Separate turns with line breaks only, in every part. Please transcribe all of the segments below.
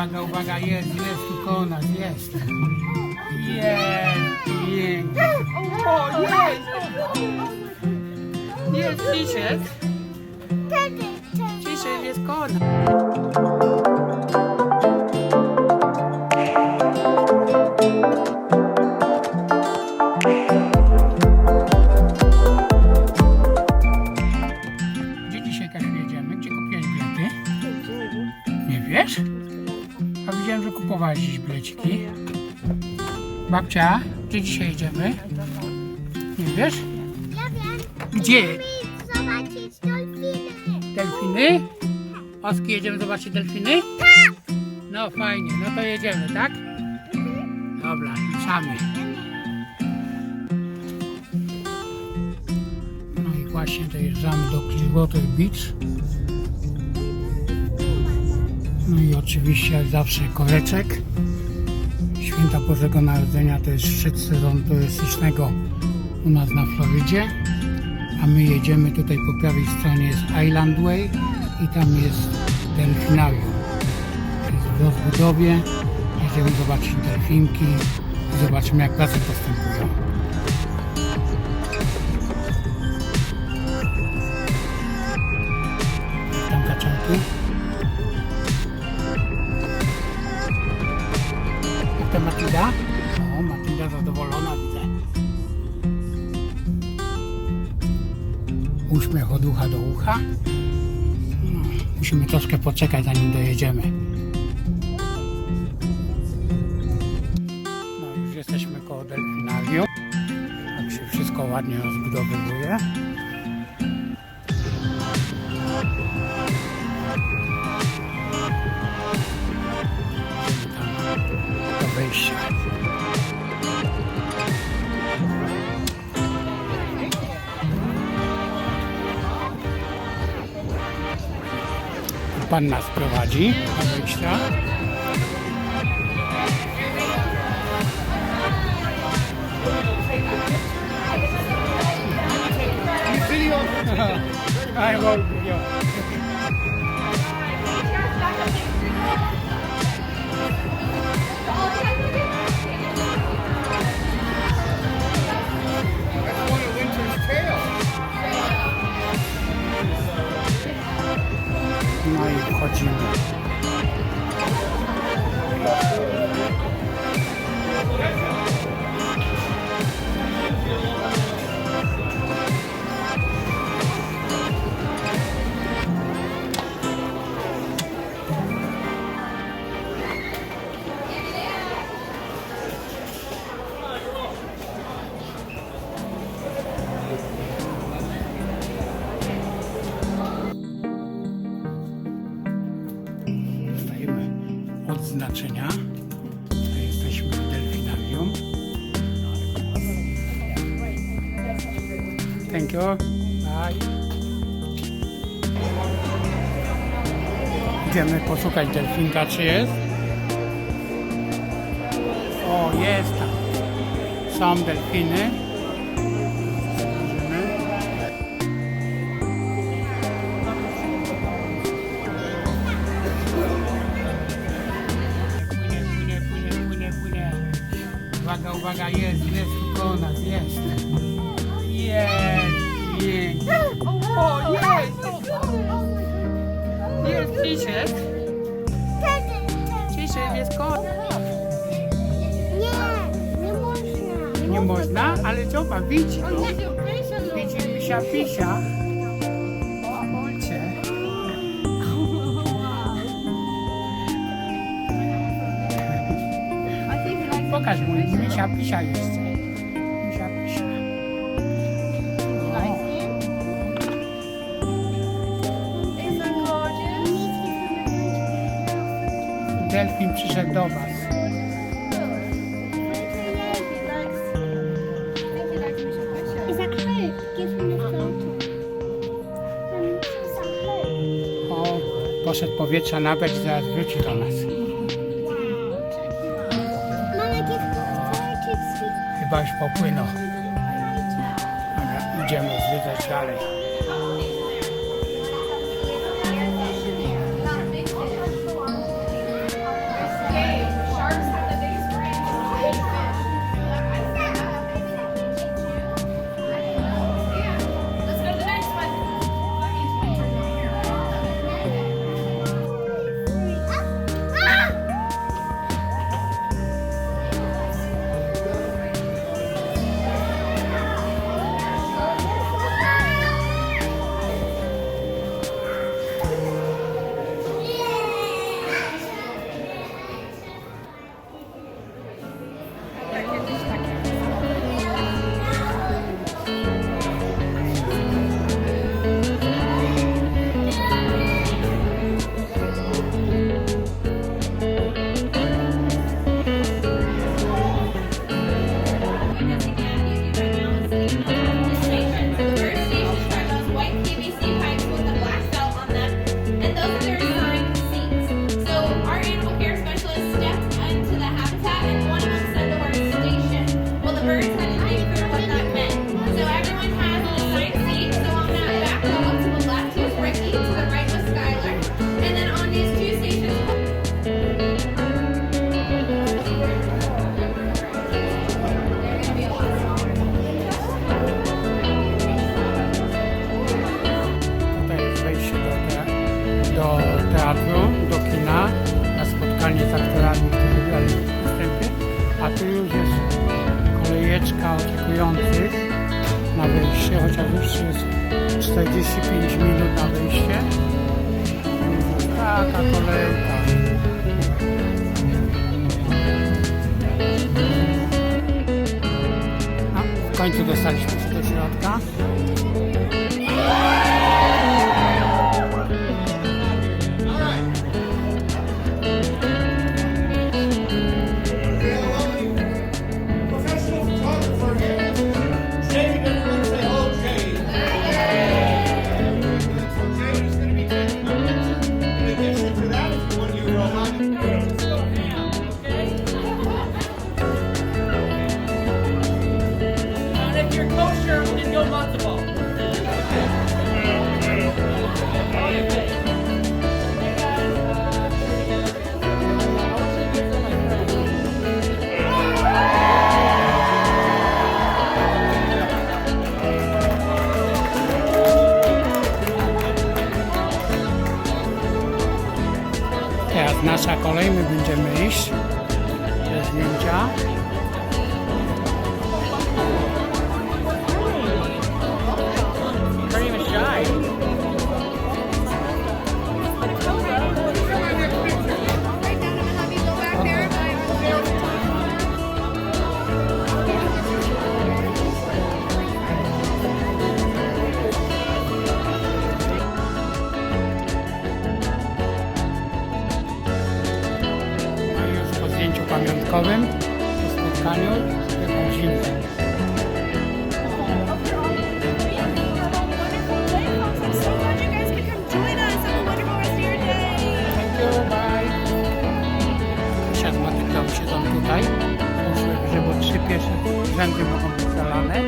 Uwaga, uwaga, jest, jest tu koło nas, jest. Jest, pięknie. O, jest! Jest Krzysiek. Krzysiek jest koło Babcia, gdzie dzisiaj jedziemy? Nie wiesz?
Ja wiem.
Gdzie?
Chcemy zobaczyć dolfiny.
Delfiny? Oski, jedziemy zobaczyć delfiny? No fajnie, no to jedziemy, tak? Dobra, ruszamy. No i właśnie dojeżdżamy do Clearwater Beach. No i oczywiście jak zawsze koreczek. Święta Bożego Narodzenia to jest szczyt sezonu turystycznego u nas na Florydzie. A my jedziemy tutaj po prawej stronie jest Island Way i tam jest delfinarium. Jest w rozbudowie. Jedziemy zobaczyć delfinki i zobaczymy jak prace postępują. Tam kaczorki. To Matilda? O, Matilda zadowolona widzę. Uśmiech od ucha do ucha. No, musimy troszkę poczekać zanim dojedziemy. No już jesteśmy koło delfinarium. Tak się wszystko ładnie rozbudowywuje. Pan nas prowadzi do wejścia. I will video. Odznaczenia. Tutaj jesteśmy w delfinarium. Thank you. Bye. Idziemy poszukać delfinka, czy jest. O, jest tam. Są delfiny. Uwaga, jest, jest tu koło nas, jest. Jest, pięknie. O, jest! Jest Krzysiek. Krzysiek jest koło.
Nie, nie można.
Nie można, ale zobacz, widzi tu. Widzi pisia, pisia. Pokaż mu, misia, pisia jeszcze. Misia, pisia. Delfin przyszedł do was.
Poszedł powietrza nabrać zaraz wróci do nas.
Już popłynął. Dobra, idziemy zwiedzać dalej. spotkanie z aktorami,
którzy grali występy, a
tu już jest kolejeczka oczekujących na wejście, chociaż już jest 45 minut na wejście. Taka kolejka. W końcu dostaliśmy się do środka.
Multiple.
Teraz nasza kolej, my będziemy iść. Te zdjęcia. Thank you, bye. Kasia z Matyldą siedzą tutaj. Poszły grzybo trzy pierwsze rzędy mogą być zalane.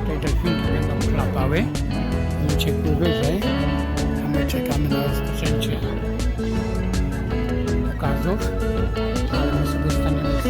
Tutaj delfinki będą chlapały. i Uciekły wyżej. A my czekamy na rozpoczęcie pokazów.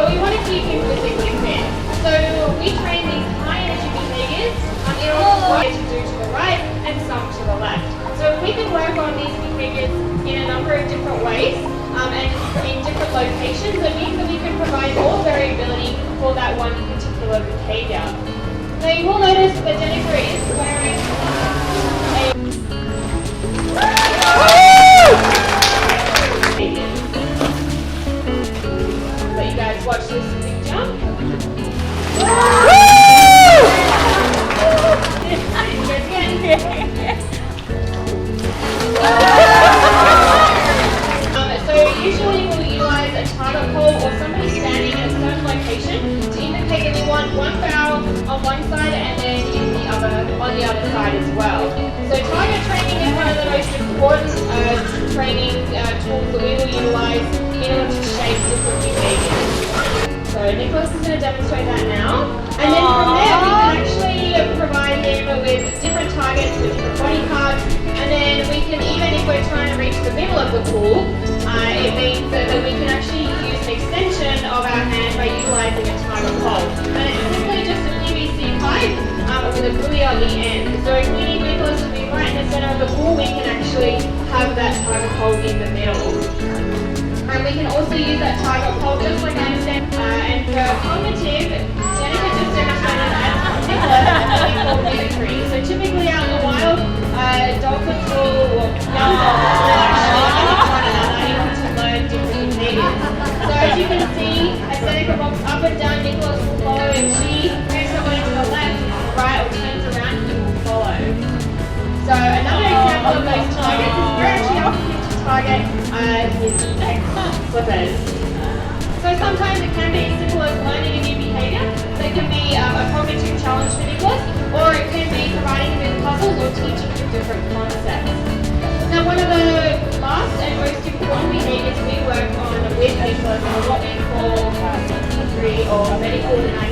But we want to keep him physically fit. So we train these high energy behaviours um, in order to do to the right and some to the left. So if we can work on these behaviours in a number of different ways um, and in different locations. It means that we can provide more variability for that one particular behaviour. Now you will notice that Jennifer is wearing a you guys watch this big jump. Um, so usually we'll utilize a target pole or somebody standing in a certain location to indicate that want one foul on one side and then in the other on the other side as well. So target training is one of the most important uh, training uh, tools that we Nicholas is going to demonstrate that now. And then from there we can actually provide him with different targets with different body parts. And then we can, even if we're trying to reach the middle of the pool, uh, it means that, that we can actually use an extension of our hand by utilizing a target pole. And it's simply just a PVC pipe um, with a buoy on the end. So if we need Nicholas to be right in the center of the pool, we can actually have that target pole in the middle. And we can also use that target pole just like I just. So typically out in the wild, uh, dolphins will, another to learn different behaviors. So as you can see, up and down, Nicholas will follow. She moves the left, right, or turns around, he will follow. So another example of those targets is we're actually target uh, his ex-flippers. So sometimes it can be um, a challenge for Nicholas, or it can be providing him with puzzle or teaching him different concepts. Now one of the last and most important behaviours we work on with Nicholas are what we call uh, CP3 or medical and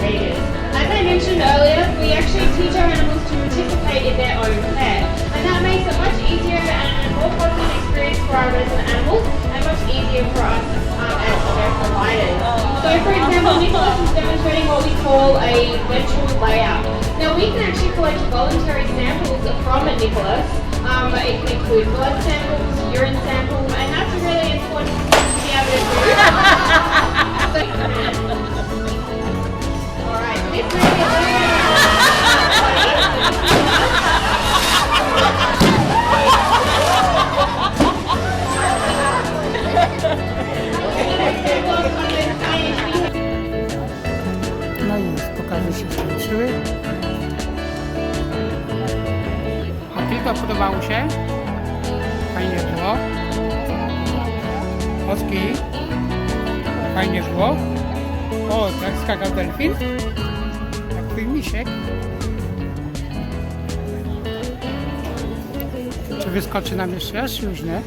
behaviours. As I mentioned earlier, we actually teach our animals to participate in their own care. And that makes it much easier and a more positive experience for our resident animals easier for us um, as. So for example, Nicholas is demonstrating what we call a ventral layout. Now we can actually collect voluntary samples from a Nicholas. Um, it can include blood samples, urine samples, and that's really important to be able to do. Alright, this may be a little bit
delfin? Twój misiek? Czy wyskoczy nam jeszcze raz, już nie?